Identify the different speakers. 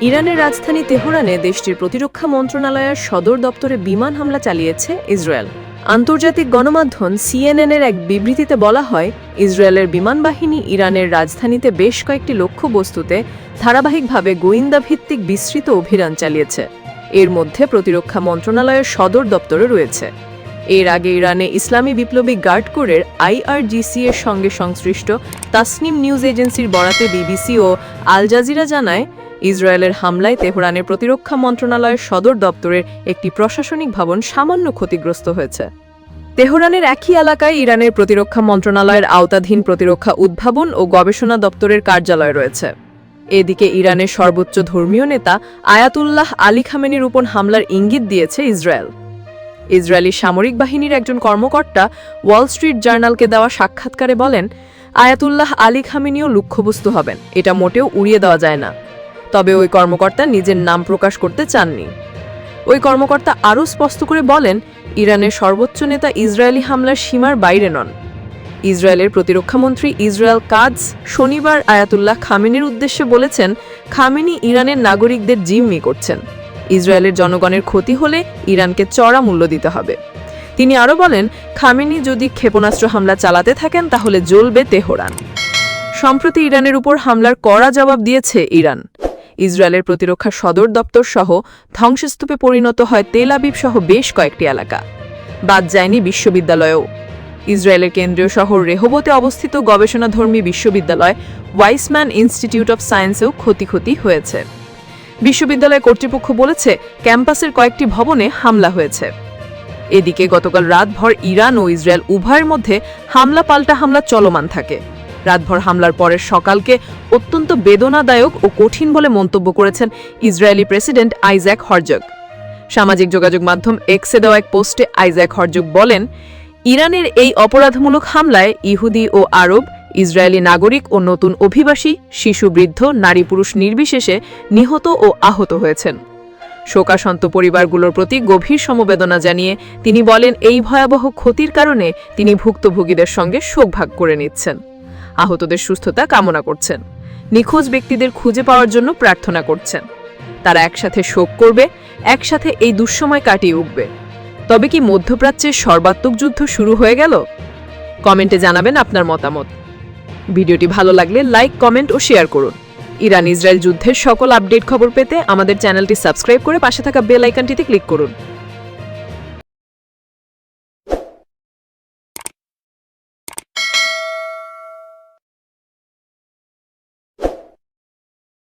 Speaker 1: ইরানের রাজধানী তেহরানে দেশটির প্রতিরক্ষা মন্ত্রণালয়ের সদর দপ্তরে বিমান হামলা চালিয়েছে ইসরায়েল। আন্তর্জাতিক গণমাধ্যম সিএনএনের এক বিবৃতিতে বলা হয়, ইসরায়েলের বিমান বাহিনী ইরানের রাজধানীতে বেশ কয়েকটি লক্ষ্যবস্তুতে ধারাবাহিকভাবে গোয়েন্দা ভিত্তিক বিস্তৃত অভিযান চালিয়েছে। এর মধ্যে প্রতিরক্ষা মন্ত্রণালয়ের সদর দপ্তরে রয়েছে। এর আগে ইরানে ইসলামী বিপ্লবী গার্ড কোরের আইআরজিসি এর সঙ্গে সংশ্লিষ্ট তাসনিম নিউজ এজেন্সির বরাতে বিবিসি ও আল জাজিরা জানায় ইসরায়েলের হামলায় তেহরানের প্রতিরক্ষা মন্ত্রণালয়ের সদর দপ্তরের একটি প্রশাসনিক ভবন সামান্য ক্ষতিগ্রস্ত হয়েছে। তেহরানের একই এলাকায় ইরানের প্রতিরক্ষা মন্ত্রণালয়ের আওতাধীন প্রতিরক্ষা উদ্ভাবন ও গবেষণা দপ্তরের কার্যালয় রয়েছে। এদিকে ইরানের সর্বোচ্চ ধর্মীয় নেতা আয়াতুল্লাহ আলী খামেনির উপর হামলার ইঙ্গিত দিয়েছে ইসরায়েল। ইসরায়েলি সামরিক বাহিনীর একজন কর্মকর্তা ওয়াল স্ট্রিট জার্নালকে দেওয়া সাক্ষাৎকারে বলেন, আয়াতুল্লাহ আলী খামেনিও লক্ষ্যবস্তু হবেন। এটা মোটেও উড়িয়ে দেওয়া যায় না। তবে ওই কর্মকর্তা নিজের নাম প্রকাশ করতে চাননি। ওই কর্মকর্তা আরও স্পষ্ট করে বলেন, ইরানের সর্বোচ্চ নেতা ইসরায়েলি হামলার সীমার বাইরে নন। ইসরায়েলের প্রতিরক্ষামন্ত্রী ইসরায়েল কাজ শনিবার আয়াতুল্লাহ খামেনির উদ্দেশ্যে বলেছেন, খামেনি ইরানের নাগরিকদের জিম্মি করছেন। ইসরায়েলের জনগণের ক্ষতি হলে ইরানকে চড়া মূল্য দিতে হবে। তিনি আরও বলেন, খামেনি যদি ক্ষেপণাস্ত্র হামলা চালাতে থাকেন তাহলে জ্বলবে তেহরান। সম্প্রতি ইরানের উপর হামলার কড়া জবাব দিয়েছে ইরান। ইসরায়েলের প্রতিরক্ষা সদর দপ্তর সহ ধ্বংসস্তূপে পরিণত হয় তেল আবিব সহ বেশ কয়েকটি এলাকা। বাদ যায়নি বিশ্ববিদ্যালয়েও। ইসরায়েলের কেন্দ্রীয় শহর রেহবতে অবস্থিত গবেষণাধর্মী বিশ্ববিদ্যালয় ওয়াইসম্যান ইনস্টিটিউট অফ সায়েন্সেও ক্ষতি ক্ষতি হয়েছে। বিশ্ববিদ্যালয় কর্তৃপক্ষ বলেছে, ক্যাম্পাসের কয়েকটি ভবনে হামলা হয়েছে। এদিকে গতকাল রাতভর ইরান ও ইসরায়েল উভয়ের মধ্যে হামলা পাল্টা হামলা চলমান থাকে। রাতভর হামলার পরের সকালকে অত্যন্ত বেদনাদায়ক ও কঠিন বলে মন্তব্য করেছেন ইসরায়েলি প্রেসিডেন্ট আইজ্যাক হরজক সামাজিক যোগাযোগ মাধ্যম এক্সে দেওয়া এক পোস্টে আইজ্যাক হরজগ বলেন, ইরানের এই অপরাধমূলক হামলায় ইহুদি ও আরব, ইসরায়েলি নাগরিক ও নতুন অভিবাসী, শিশু বৃদ্ধ, নারী পুরুষ নির্বিশেষে নিহত ও আহত হয়েছেন। শোকাসন্ত পরিবারগুলোর প্রতি গভীর সমবেদনা জানিয়ে তিনি বলেন, এই ভয়াবহ ক্ষতির কারণে তিনি ভুক্তভোগীদের সঙ্গে শোক ভাগ করে নিচ্ছেন। আহতদের সুস্থতা কামনা করছেন। নিখোঁজ ব্যক্তিদের খুঁজে পাওয়ার জন্য প্রার্থনা করছেন। তারা একসাথে শোক করবে, একসাথে এই দুঃসময় কাটিয়ে উঠবে। তবে কি মধ্যপ্রাচ্যের সর্বাত্মক যুদ্ধ শুরু হয়ে গেল? কমেন্টে জানাবেন আপনার মতামত। ভিডিওটি ভালো লাগলে লাইক, কমেন্ট ও শেয়ার করুন। ইরান ইসরায়েল যুদ্ধের সকল আপডেট খবর পেতে আমাদের চ্যানেলটি সাবস্ক্রাইব করে পাশে থাকা বেল আইকনটিতে ক্লিক করুন।